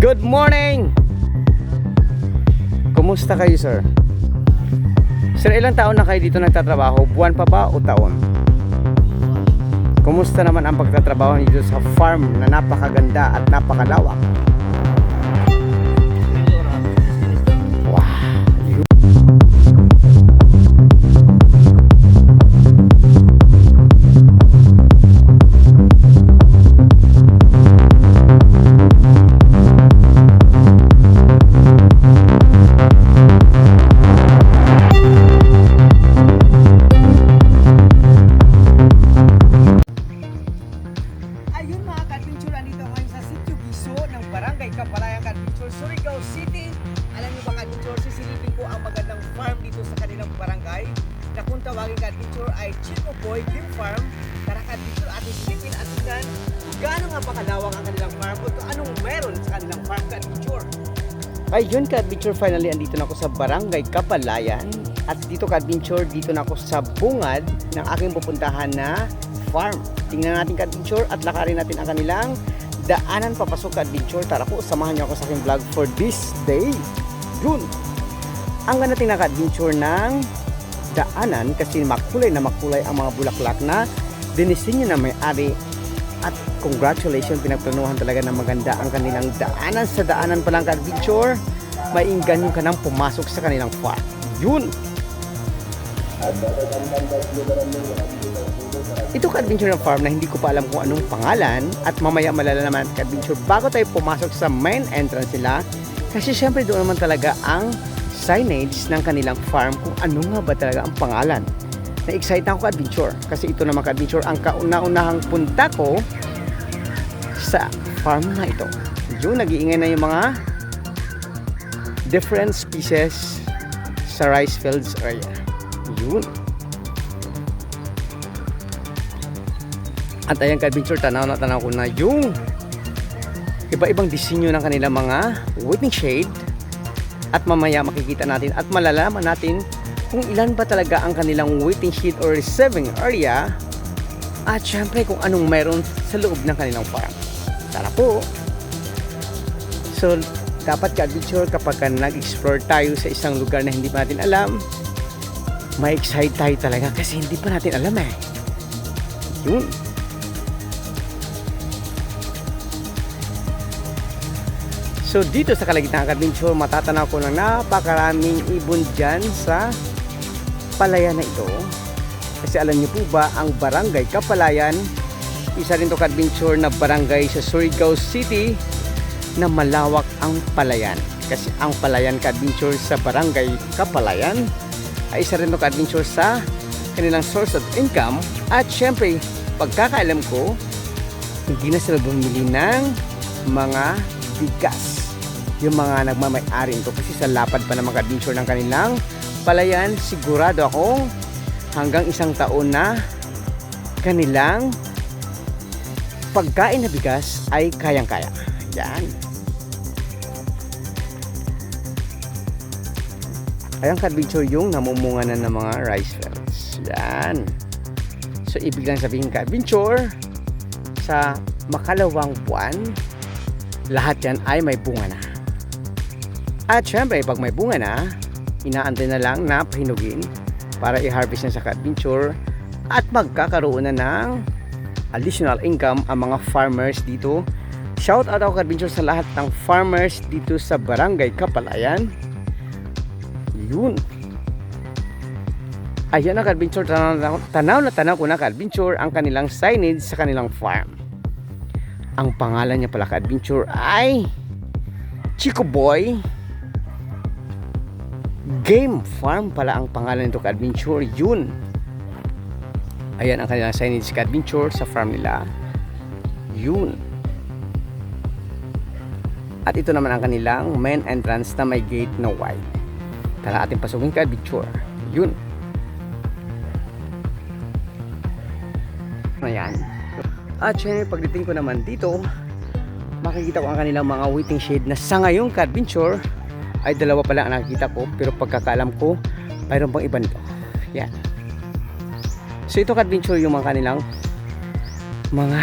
Good morning! Kumusta kayo, sir? Sir, ilang taon na kayo dito nagtatrabaho? Buwan pa ba o taon? Kumusta naman ang pagtatrabaho dito sa farm na napakaganda at napakalawak? Barangay Kapalayan ka-adventure, Surigao City. Alam niyo ba ka-adventure, sisilipin ko ang magandang farm dito sa kanilang barangay na kung tawagin ka-adventure ay Chico Boy Game Farm. Tara ka-adventure, ating silipin at tignan kung ba kalawak ang kanilang farm kung anong meron sa kanilang farm ka-adventure. Ayun ka-adventure, finally andito na ako sa Barangay Kapalayan. At dito ka-adventure, dito na ako sa bungad ng aking pupuntahan na farm. Tingnan natin ka-adventure at lakarin natin ang kanilang daanan papasok ka-adventure. Tara po, samahan niyo ako sa aking vlog for this day. Yun! Ang ganda tingnan ka-adventure ng daanan kasi makulay na makulay ang mga bulaklak na dinisenyo na may-ari at congratulations, pinagplanuhan talaga ng maganda ang kanilang daanan. Sa daanan pa lang ka-adventure, mainganyo ka nang pumasok sa kanilang farm. Yun! Ito ka-adventure farm na hindi ko pa alam kung anong pangalan at mamaya malalaman ka-adventure bago tayo pumasok sa main entrance nila kasi syempre doon naman talaga ang signage ng kanilang farm kung ano nga ba talaga ang pangalan. Na-excite ako ka-adventure kasi ito naman ka-adventure ang kauna-unahang punta ko sa farm na ito. Yung nag-iingay na yung mga different species sa rice fields area. Yun. At ayan ka-adventure, tanaw na tanaw ko na yung iba-ibang disenyo ng kanilang mga waiting shade at mamaya makikita natin at malalaman natin kung ilan ba talaga ang kanilang waiting shade or receiving area at syempre kung anong meron sa loob ng kanilang farm. Tara po! So, dapat ka-adventure kapag ka nag-explore tayo sa isang lugar na hindi pa natin alam, ma-excite tayo talaga kasi hindi pa natin alam eh. Yun. So dito sa kalagitnaan adventure, matatanaw ko ng napakaraming ibon dyan sa palayan na ito. Kasi alam niyo po ba, ang barangay Kapalayan, isa rin to adventure na barangay sa Surigao City na malawak ang palayan. Kasi ang palayan ka-adventure sa barangay Kapalayan ay isa rin to adventure sa kanilang source of income. At syempre, pagkakaalam ko, hindi na sila bumili ng mga bigas. Yung mga nagmamay-ari nito kasi sa lapad pa ng mga adventure ng kanilang palayan, sigurado akong hanggang isang taon na kanilang pagkain na bigas ay kayang-kaya. Yan. Ayan ka-adventure yung namumunga na ng mga rice fields. Yan. So, ibig lang sabihin ka-adventure, sa makalawang buwan, lahat yan ay may bunga na. At syempre, pag may bunga na, inaantay na lang na pahinugin para i-harvest na sa ka-adventure at magkakaroon na ng additional income ang mga farmers dito. Shout out ako ka-adventure sa lahat ng farmers dito sa Barangay Kapalayan. Yun. Ayan ang ka-adventure, tanaw, tanaw na tanaw ko na ka-adventure ang kanilang signage sa kanilang farm. Ang pangalan niya pala ka-adventure ay Chico Boy Game Farm pala ang pangalan nito ka-adventure. Yun. Ayan ang kanilang signage ka-adventure sa farm nila. Yun. At ito naman ang kanilang main entrance na may gate na white. Tara ating pasukin ka-adventure. Yun. Ayan. At syempre pagdating ko naman dito, makikita ko ang kanilang mga waiting shade na sa ngayong ka-adventure ay dalawa pa lang ang nakikita ko pero pagkakaalam ko mayroon pang iba nito. Yan. So ito ka-adventure yung mga kanilang mga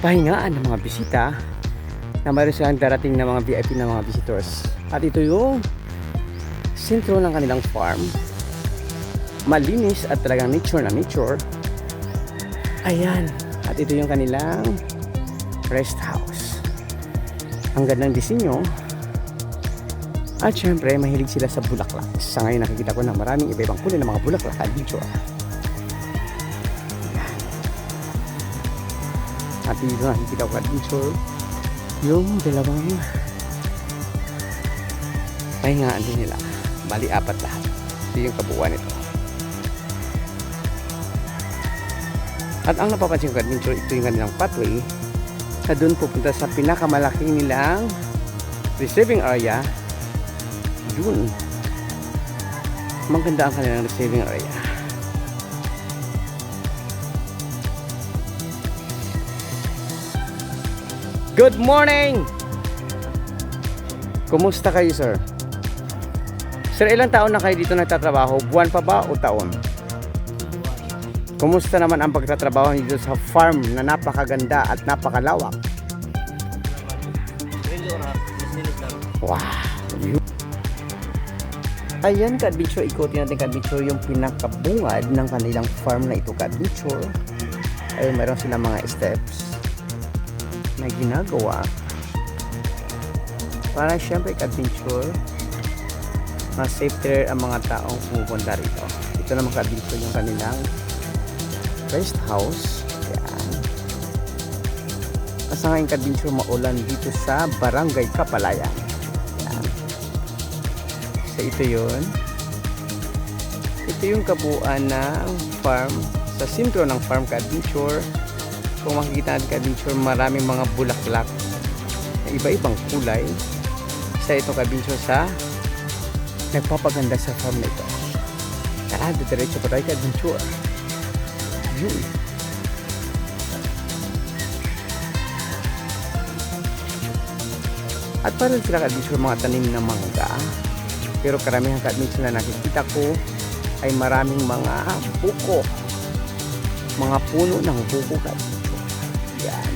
pahingaan ng mga bisita na mayroon silang darating na mga VIP na mga visitors. At ito yung sentro ng kanilang farm. Malinis at talagang nature na nature. Ayan. At ito yung kanilang rest house. Ang gandang disenyo. At syempre, mahilig sila sa bulaklak. Sa ngayon nakikita ko na maraming iba-ibang kulay ng mga bulaklak at nature. Ayan. At dito nakikita ko at yung dalawang pahingaan din nila. Bali, apat lahat. Ito yung kabuuan nito. At ang napapansin ko adventure, ito yung kanilang pathway na doon pupunta sa pinakamalaking nilang receiving area. Doon. Maganda ang kanilang receiving area. Good morning! Kumusta kayo, sir? Sir, ilang taon na kayo dito nagtatrabaho? Buwan pa ba o taon? Kumusta naman ang pagtatrabaho dito sa farm na napakaganda at napakalawak? Wow! Ayan, Kadbitsure, ikutin natin Kadbitsure yung pinakabungad ng kanilang farm na ito, Kadbitsure. Ayun, meron silang mga steps na ginagawa para syempre Kadbitsure ma-safety ang mga taong pumupunta rito. Ito naman Kadbitsure yung kanilang rest house. Ayan. Kasi ngayon Kadbitsure maulan dito sa Barangay Kapalayan. Ayan. So ito yun. Ito yung kabuuan ng farm. Sa sentro ng farm Kadbitsure. Kung makikita natin Kadbitsure, maraming mga bulaklak na iba-ibang kulay. Isa ito Kadbitsure sa nagpapaganda sa farm na ito. Tara, diretso pa tayo. Yun. At parang sila kadbitsure mga tanim ng mangga. Pero karamihan kadbitsure na nakikita ko ay maraming mga buko. Mga puno ng buko kadbitsure. Yan.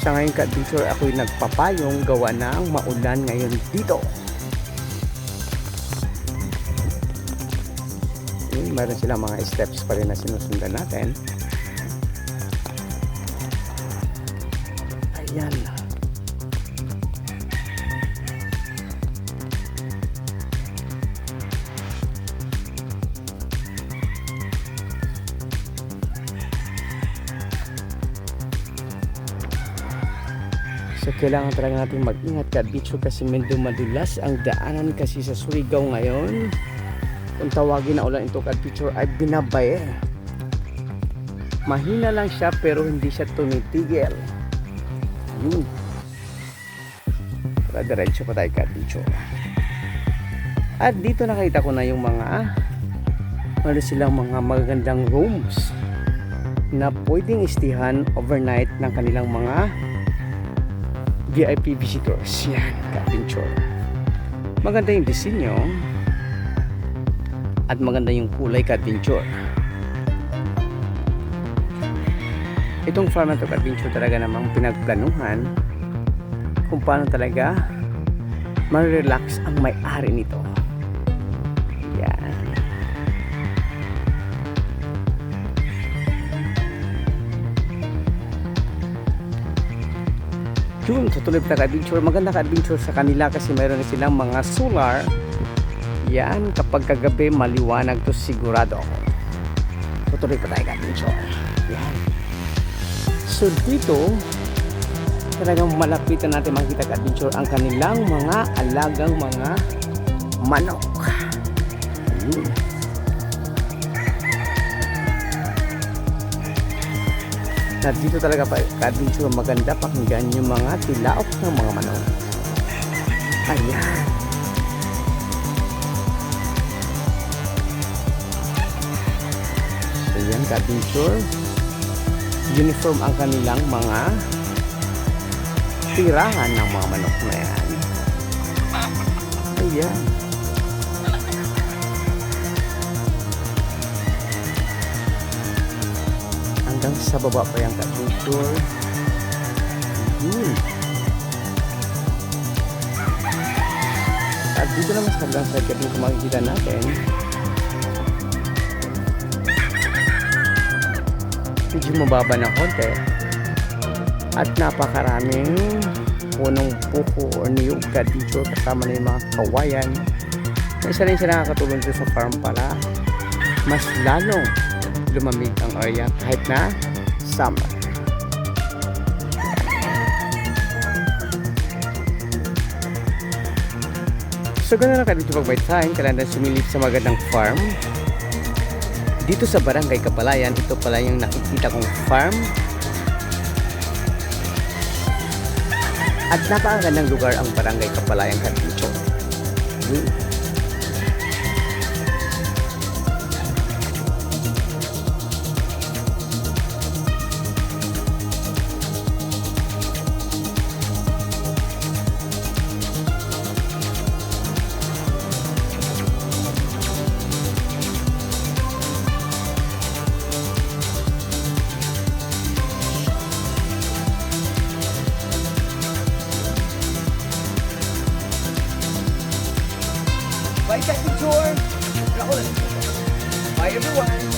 Sa ngayon kadbitsure ako'y nagpapayong gawa ng maulan ngayon dito. Meron silang mga steps pa rin na sinusundan natin. Ayan. So kailangan talaga natin mag-ingat ka dito kasi medyo madulas ang daanan kasi sa Surigao ngayon. Kung tawagin na ulan ito kad picture ay binabae. Mahina lang siya pero hindi siya tumitigil. Yun. Para diretso pa tayo kad picture. At dito nakita ko na yung mga ano silang mga magagandang rooms na pwedeng istihan overnight ng kanilang mga VIP visitors. Yan, ka-picture. Maganda yung disenyo at maganda yung kulay ka-adventure. Itong farm na to ka-adventure talaga namang pinagplanuhan kung paano talaga ma-relax ang may-ari nito. Yan. Yun, tutuloy pa ka-adventure. Maganda ka-adventure sa kanila kasi mayroon na silang mga solar yan, kapag kagabi maliwanag to sigurado ako. Tutuloy pa tayo ka-adventure. Yan. So dito, talagang malapitan natin makikita ka-adventure ang kanilang mga alagang mga manok. Ayun. Na dito talaga pa ka-adventure maganda pakinggan yung mga tilaok ng mga manok. Ayan. Yan, ka-picture. Uniform ang kanilang mga tirahan ng mga manok na yan. Ayan. Ang hanggang sa baba pa ka-picture. Yun. At dito naman sa hanggang ka kung makikita natin, medyo mababa ng konti at napakaraming punong puko o niyog ka dito kasama na yung mga kawayan na isa rin siya nakakatulong dito sa farm para mas lalong lumamig ang area kahit na summer. So ganoon lang ka dito pag may time, kailangan sumilip sa magandang farm. Dito sa Barangay Kapalayan, ito pala yung nakikita kong farm. At napakagandang lugar ang Barangay Kapalayan Cavite. away.